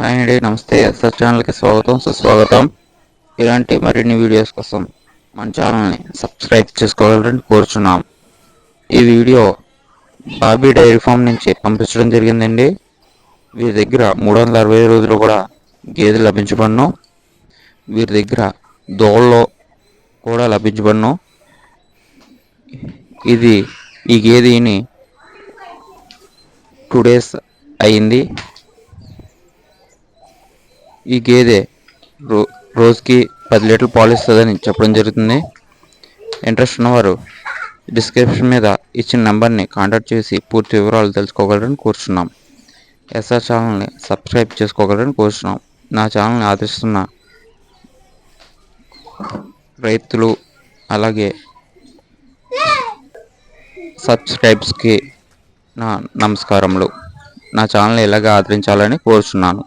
Hi అండి నమస్తే SR ఛానల్కి స్వాగతం. సుస్వాగతం. ఇలాంటి మరిన్ని వీడియోస్ కోసం మన ఛానల్ని సబ్స్క్రైబ్ చేసుకోవాలని కోరుచున్నాం. ఈ వీడియో బాబీ డైరీ ఫామ్ నుంచి పంపించడం జరిగిందండి. వీరి దగ్గర మూడు వందల అరవై రోజులు కూడా గేదెలు లభించబడను. వీరి దగ్గర దోళ్ళు కూడా లభించబడను. ఇది ఈ గేదెని టూ డేస్ అయింది ఈ గేదె రో రోజుకి పది లీటర్లు పాలు ఇస్తుందని చెప్పడం జరుగుతుంది. ఇంట్రెస్ట్ ఉన్నవారు డిస్క్రిప్షన్ మీద ఇచ్చిన నెంబర్ని కాంటాక్ట్ చేసి పూర్తి వివరాలు తెలుసుకోగలరని కోరుచున్నాం. ఎస్ఆర్ ఛానల్ని సబ్స్క్రైబ్ చేసుకోగలరని కోరుచున్నాం. నా ఛానల్ని ఆదరిస్తున్న రైతులు అలాగే సబ్స్క్రైబ్స్కి నా నమస్కారములు. నా ఛానల్ ఇలాగే ఆదరించాలని కోరుచున్నాను.